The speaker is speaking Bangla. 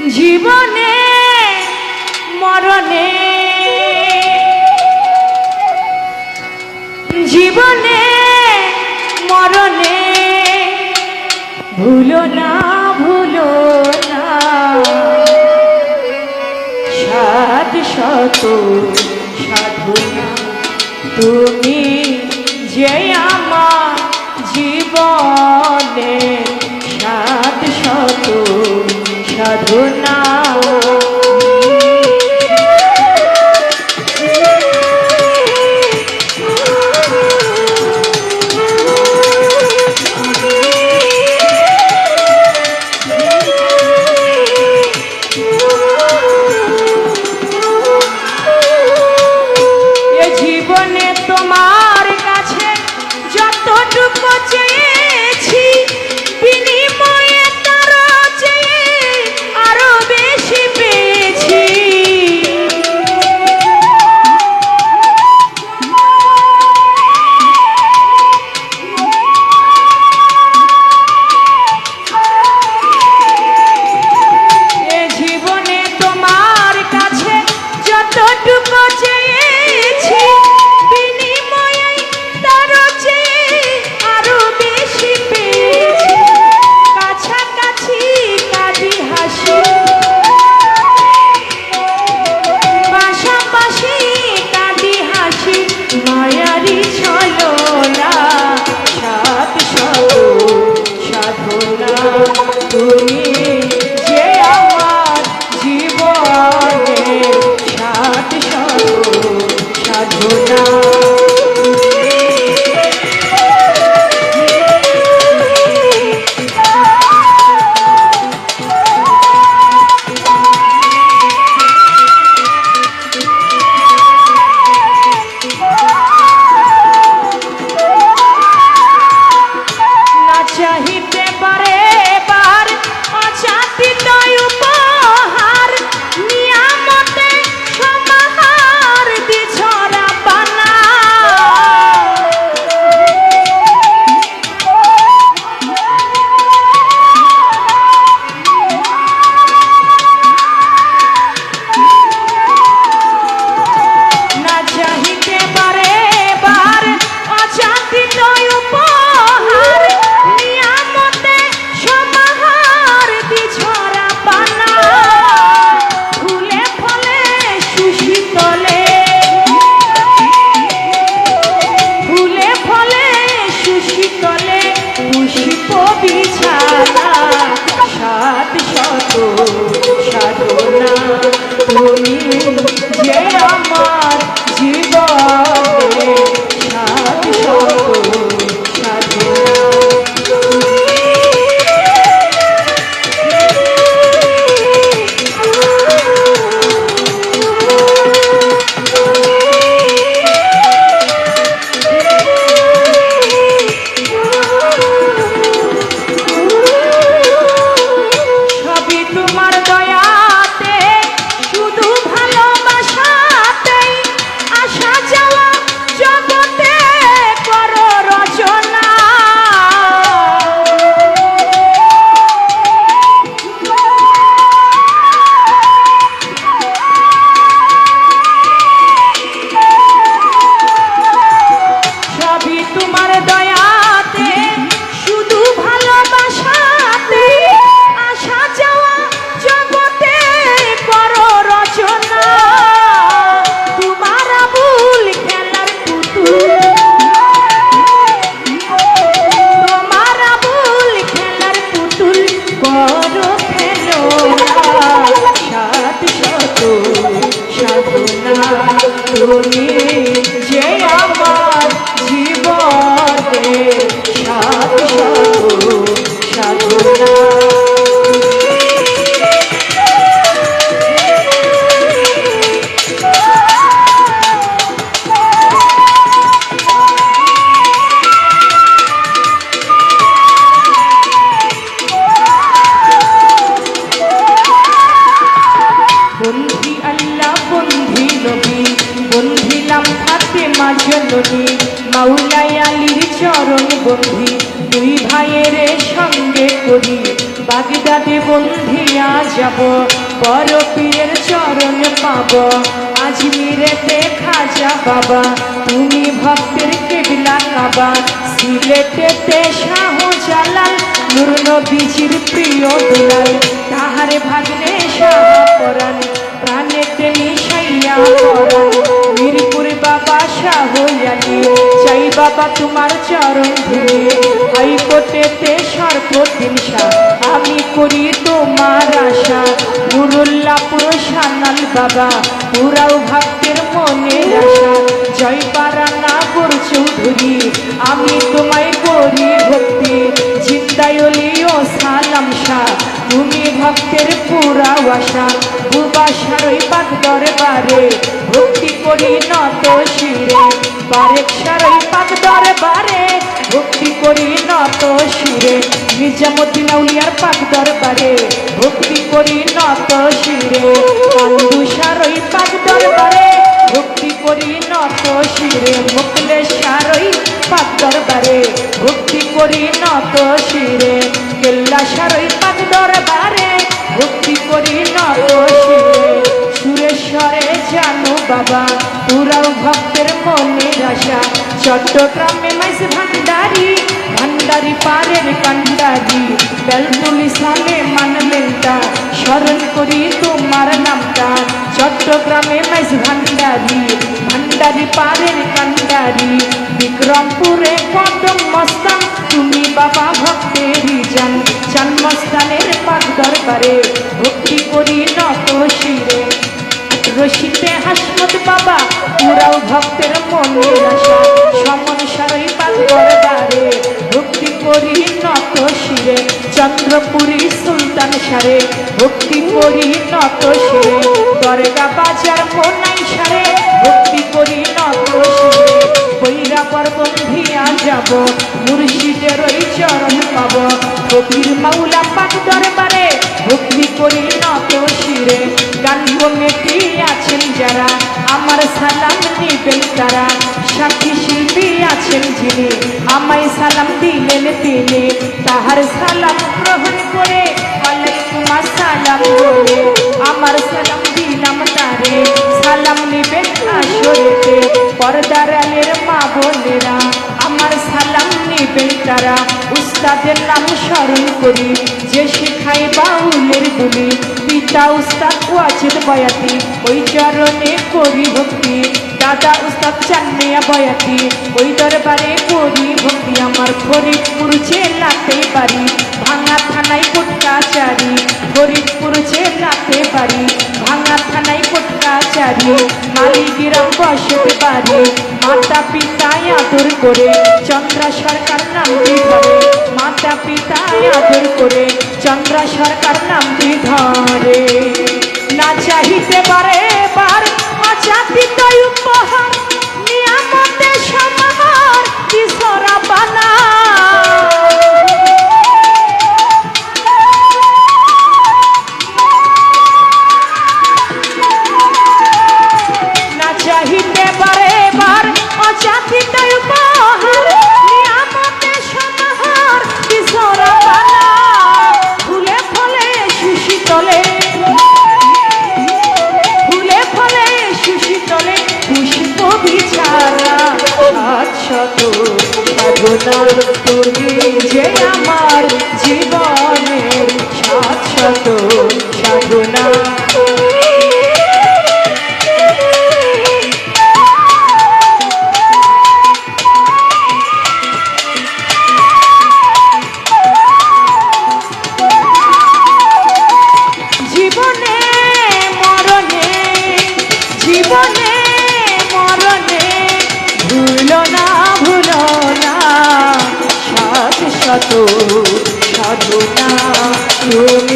জীবনে, মরণে। জীবনে, মরণে। ভুলো না ভুলো না। সাত শত সাধু তুমি যে আমার জীবনে। Good সাধনা তুমি বন্ধি দুই ভাইয়ের সঙ্গে করি। বাগদাদে বন্ধি যাব বড় পীর চরণ পাব। আজমিরেতে খাজা বাবা, তুমি ভক্তের কেবলা কাবা। সিলেটেতে শাহ জালাল নুর নবীজির প্রিয় দুলাল। তাহারে ভাগ্নে শাহ পরাণ প্রাণেতে মিশাইয়া বাবা তোমার চরণ ধুলে হাইকোর্টেতে সর্বদিন শাহ আমি করি তোমার আশা। নুরুল্লাপুর সানাল বাবা, পুরাও ভক্তের মনের আশা। জয় পারা নাগর চৌধুরী, আমি তোমায় করি ভক্তি। জিন্দায়লি ও সালাম শাহ তুমি ভক্তের পুরা আশা। বুবাসার ওই পাক দরবারে ভক্তি করি নত নিজামুদ্দিন আউলিয়ার পাক দরবারে। ভক্তি করি নত শিরে। সারই পাক দরবারে। ভক্তি করি নত শিরে। মুকলে সারই পাক দরবারে। ভক্তি করি নত শিরে। কেল্লা সারই পাক দরবারে। ভক্তি করি নত শিরে। সুরেশ্বরে জানো বাবা, পুরাও ভক্তের মনের আশা। চট্টগ্রামে মাইস ভান্ডারি ভান্ডারি পারের কান্ডারি মানলেন তা স্মরণ করি তোমার নামটা। চট্টগ্রামে মাইস ভান্ডারি ভান্ডারি পারের কান্ডারি বিক্রমপুরে কদম মস্তান, তুমি বাবা ভক্তেরই জান। জন্মস্থানের পাক দরবারে ভক্তি করি নত শিরে। রশিতে হাসমত বাবা, পুরাও ভক্তের মনের চন্দ্রপুরী সুলতান সারে, ভক্তি করি নত শিরে দরগা বাজার মোনাই সারে, ভক্তি করি নত শিরে বৈরা পর্বত ভিয়া যাব, মুর্শিদের ওই চরণ পাব। কবির মাওলা পাক দরবারে ভক্তি করি শিরে গান কমিটি আছেন যারা, আমার সালাম নিবেন তারা। সাক্ষী শিল্পী আছেন আমায় সালাম দিলেন তিনি। তাহার সালাম গ্রহণ করে ওয়ালাইকুম আসসালাম বলে, আমার সালাম দিলাম তারে। সালাম নিবেন আসরেতে, পর্দার মা বোনেরা। আমার সালাম নিবেন তারা, উস্তাদের নাম স্মরণ করি। যে শেখাই বাউলের গুলি, পিতা, উস্তাদ বয়াতি, ওই চরণে করি ভক্তি। দাদা উস্তাদ চান্নিয়া বয়াতি, ওই দরবারে করি ভক্তি আমার ফরিদপুর জেলাতে পারি ভাঙা থানায় কোটকাচারি ফরিদপুর জেলাতে পারি ভাঙা থানায় কোটকাচারি মালিগ্রাম বসতে পারে মাতা পিতায় আদর করে, চন্দ্রা সরকার নামটি ধরে, মাতা পিতায় আদর করে, চন্দ্রা সরকার নামটি ধরে। না চাহিতে পারে তুমি যে আমার Oh,